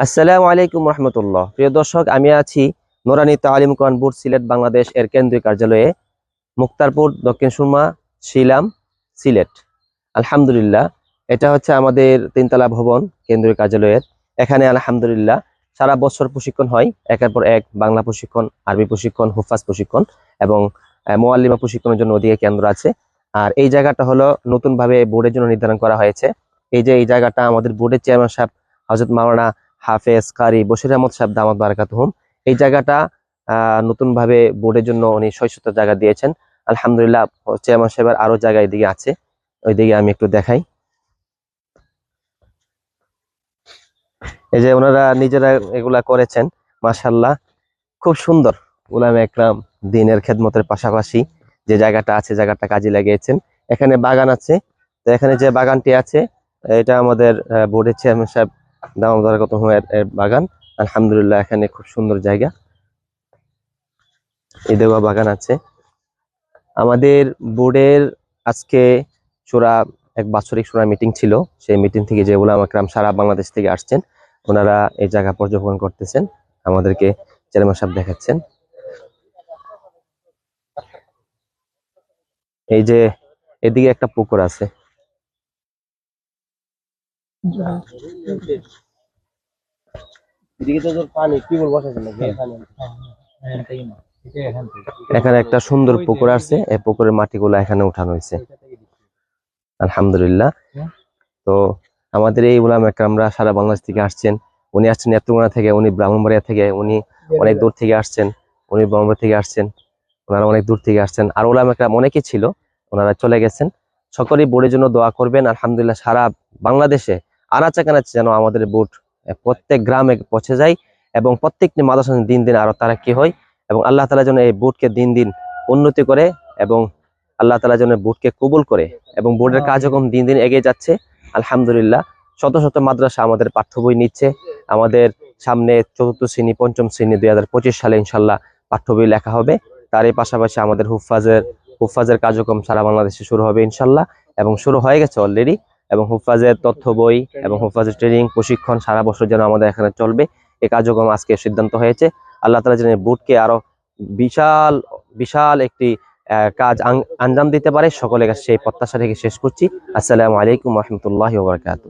আসসালামু আলাইকুম রহমতুল্লাহ। প্রিয় দর্শক, আমি আছি নোরানি তালিম কোরআন বোর্ড সিলেট বাংলাদেশ এর কেন্দ্রীয় কার্যালয়ে মুক্তারপুর, দক্ষিণ সুরমা, শিলাম, সিলেট। আলহামদুলিল্লাহ, এটা হচ্ছে আমাদের তিনতলা ভবন কেন্দ্রীয় কার্যালয়ের। এখানে আলহামদুলিল্লাহ সারা বছর প্রশিক্ষণ হয়। একের পর এক বাংলা প্রশিক্ষণ, আরবি প্রশিক্ষণ, হুফাজ প্রশিক্ষণ এবং মোয়াল্লিমা প্রশিক্ষণের জন্য ওদিকে কেন্দ্র আছে। আর এই জায়গাটা হলো নতুনভাবে বোর্ডের জন্য নির্ধারণ করা হয়েছে। এই যে এই জায়গাটা আমাদের বোর্ডের চেয়ারম্যান সাহেব হজরত মাওলানা হাফেজ কারি বশির আহমদ সাহেব দামাত বারাকাতুহুম এই জায়গাটা নতুনভাবে বোর্ডের জন্য উনি শৈশত জায়গা দিয়েছেন। আলহামদুলিল্লাহ, চেয়ারম্যান সাহেবের আরও জায়গা এদিকে আছে। ওইদিকে আমি একটু দেখাই। এই যে ওনারা নিজেরা এগুলা করেছেন মাশাল্লাহ খুব সুন্দর উলাম একরাম দিনের খেদমতের পাশাপাশি যে জায়গাটা আছে, জায়গাটা কাজে লাগিয়েছেন। এখানে বাগান আছে। তো এখানে যে বাগানটি আছে, এটা আমাদের বোর্ডের চেয়ারম্যান সাহেব দামোদর কত এর বাগান। আলহামদুলিল্লাহ, এখানে খুব সুন্দর জায়গা। এই দেওয়া বাগান আছে। আমাদের বোর্ডের আজকে চূড়া, এক বাৎসরিক চূড়া মিটিং ছিল। সেই মিটিং থেকে যে উলামা আকরাম সারা বাংলাদেশ থেকে আসছেন, ওনারা এই জায়গা পর্যবেক্ষণ করতেছেন, আমাদেরকে চেয়ারম্যান সাহেব দেখাচ্ছেন। এই যে, এদিকে একটা পুকুর আছে এদিকে তো তোর পানি কি বলব বসাচ্ছে নাকি এখানে একটা সুন্দর পুকুর আছে এই পুকুরের মাটিগুলো এখানে উঠানো হয়েছে। আলহামদুলিল্লাহ। তো আমাদের এই উলাম একরামরা সারা বাংলাদেশ থেকে আসছেন। উনি আসছেন নেত্রকোনা থেকে, উনি ব্রাহ্মণবাড়িয়া থেকে, উনি অনেক দূর থেকে আসছেন, উনি ব্রাহ্মণবাড়িয়া থেকে আসছেন, ওনারা অনেক দূর থেকে আসছেন। আর উলাম একরাম অনেকেই ছিল, ওনারা চলে গেছেন। সকলেই বোর্ডের জন্য দোয়া করবেন। আলহামদুলিল্লাহ, সারা বাংলাদেশে আনাচে কানাচে যেন আমাদের বোর্ড প্রত্যেক গ্রামে পৌঁছে যায় এবং প্রত্যেকটি মাদ্রাসা দিন দিন আরও তারা কি হয় এবং আল্লাহ তালা যেন এই বোর্ডকে দিন দিন উন্নতি করে এবং আল্লাহ তালা যেন বোর্ডকে কবুল করে এবং বোর্ডের কার্যক্রম দিন দিন এগিয়ে যাচ্ছে। আলহামদুলিল্লাহ শত শত মাদ্রাসা আমাদের পাঠ্য বই নিচ্ছে। আমাদের সামনে চতুর্থ শ্রেণি পঞ্চম শ্রেণি দুই হাজার পঁচিশ সালে ইনশাল্লাহ পাঠ্য বই লেখা হবে। তারই পাশাপাশি আমাদের হুফাজের হুফাজের কার্যক্রম সারা বাংলাদেশে শুরু হবে ইনশাল্লাহ এবং শুরু হয়ে গেছে অলরেডি এবং হুফাজের তথ্য বই এবং হুফাজের ট্রেনিং প্রশিক্ষণ সারা বছর যেন আমাদের এখানে চলবে। এ কার্যক্রম আজকে সিদ্ধান্ত হয়েছে। আল্লাহ তালা যেন বোর্ডকে আরও বিশাল বিশাল একটি আহ, কাজ আঞ্জাম দিতে পারে। সকলের কাছে সেই প্রত্যাশা থেকে শেষ করছি। আসসালামু আলাইকুম রহমতুল্লাহ বারকাত